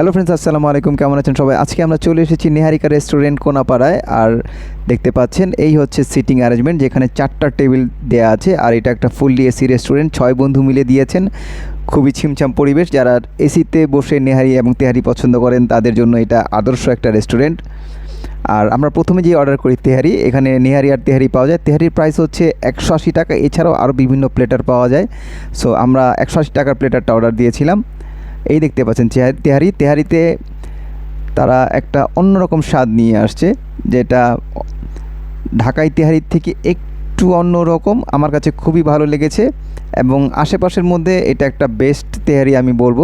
Hello friends আসসালামু আলাইকুম। কেমন আছেন সবাই? আজকে আমরা চলে এসেছি নেহারিকা রেস্টুরেন্ট কোনাপাড়ায়। আর দেখতে পাচ্ছেন, এই হচ্ছে সিটিং অ্যারেঞ্জমেন্ট যেখানে চারটা টেবিল দেয়া আছে। আর এটা একটা ফুললি এসি রেস্টুরেন্ট ছয় বন্ধু মিলে দিয়েছেন। খুবই ছিমছাম পরিবেশ। যারা এসিতে বসে নেহারি এবং তেহারি পছন্দ করেন, তাদের জন্য এটা আদর্শ একটা রেস্টুরেন্ট আর আমরা প্রথমে যে অর্ডার করি তেহারি, এখানে নেহারি আর তেহারি পাওয়া যায়। তেহারির প্রাইস হচ্ছে একশো আশি টাকা। এছাড়াও আরও বিভিন্ন প্লেটার পাওয়া যায়। সো আমরা একশো আশি টাকার প্লেটারটা অর্ডার দিয়েছিলাম। এই দেখতে পাচ্ছেন, তেহারি তেহারিতে তারা একটা অন্যরকম স্বাদ নিয়ে আসছে, যেটা ঢাকাই তেহারির থেকে একটু অন্যরকম, আমার কাছে খুবই ভালো লেগেছে এবং আশেপাশের মধ্যে এটা একটা বেস্ট তেহারি আমি বলব।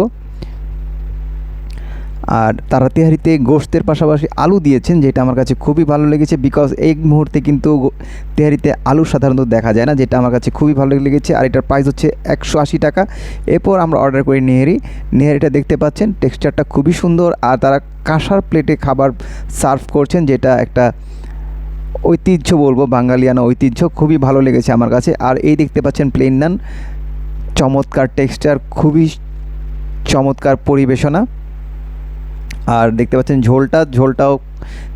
আর তারা তেহারিতে গোশতের পাশাপাশি আলু দিয়েছেন, যেটা আমার কাছে খুবই ভালো লেগেছে বিকজ এই মুহূর্তে কিন্তু তেহারিতে আলু সাধারণত দেখা যায় না, যেটা আমার কাছে খুবই ভালো লেগেছে। আর এটার প্রাইস হচ্ছে একশো আশি টাকা। এরপর আমরা অর্ডার করি নেহারি। নেহারিটা দেখতে পাচ্ছেন টেক্সচারটা খুবই সুন্দর আর তারা কাঁসার প্লেটে খাবার সার্ভ করছেন, যেটা একটা ঐতিহ্য বলব, বাঙালিয়ানা ঐতিহ্য। খুবই ভালো লেগেছে আমার কাছে। আর এই দেখতে পাচ্ছেন প্লেন নান চমৎকার টেক্সচার খুবই চমৎকার পরিবেশনা। আর দেখতে পাচ্ছেন ঝোলটা, ঝোলটাও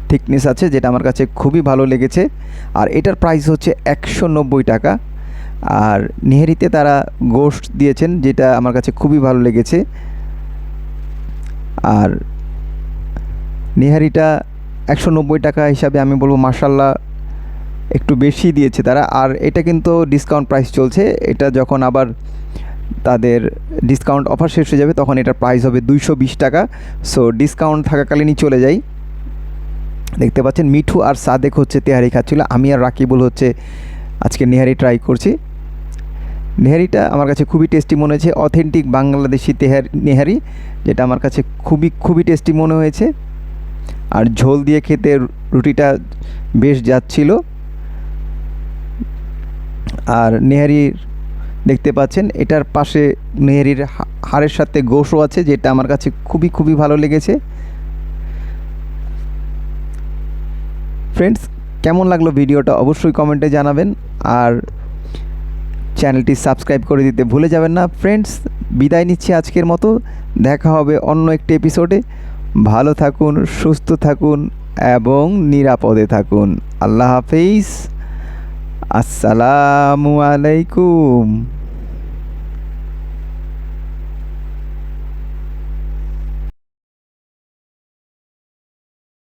থিকনেস আছে, যেটা আমার কাছে খুবই ভালো লেগেছে। আর এটার প্রাইস হচ্ছে একশো নব্বই টাকা। আর নেহেরিতে তারা গোশত দিয়েছেন, যেটা আমার কাছে খুবই ভালো লেগেছে। আর নেহারিটা একশো নব্বই টাকা হিসাবে আমি বলব মার্শাল্লাহ একটু বেশি দিয়েছে তারা। আর এটা কিন্তু ডিসকাউন্ট প্রাইস চলছে। এটা যখন আবার তাদের ডিসকাউন্ট অফার শেষ হয়ে যাবে, তখন এটার প্রাইস হবে দুইশো বিশ টাকা। সো ডিসকাউন্ট থাকাকালীনই চলে যাই। দেখতে পাচ্ছেন, মিঠু আর সাদেক হচ্ছে তেহারি খাচ্ছিল, আমি আর রাকিবুল হচ্ছে আজকে নেহারি ট্রাই করছি। নেহারিটা আমার কাছে খুবই টেস্টি মনে হয়েছে অথেন্টিক বাংলাদেশি তেহারি, নেহারি, যেটা আমার কাছে খুবই খুবই টেস্টি মনে হয়েছে। আর ঝোল দিয়ে খেতে রুটিটা বেশ যাচ্ছিল। আর নেহারির দেখতে পাচ্ছেন। এটার পাশে মেহেরির হাড়ের সাথে গোশও আছে, যেটা আমার কাছে খুবই খুবই ভালো লেগেছে। ফ্রেন্ডস কেমন লাগল ভিডিওটা অবশ্যই কমেন্টে জানাবেন। আর চ্যানেলটি সাবস্ক্রাইব করে দিতে ভুলে যাবেন না। ফ্রেন্ডস বিদায় নিচ্ছি আজকের মতো। দেখা হবে অন্য একটি এপিসোডে ভালো থাকুন, সুস্থ থাকুন এবং নিরাপদে থাকুন। আল্লাহ হাফিজ। আসসালামু আলাইকুম।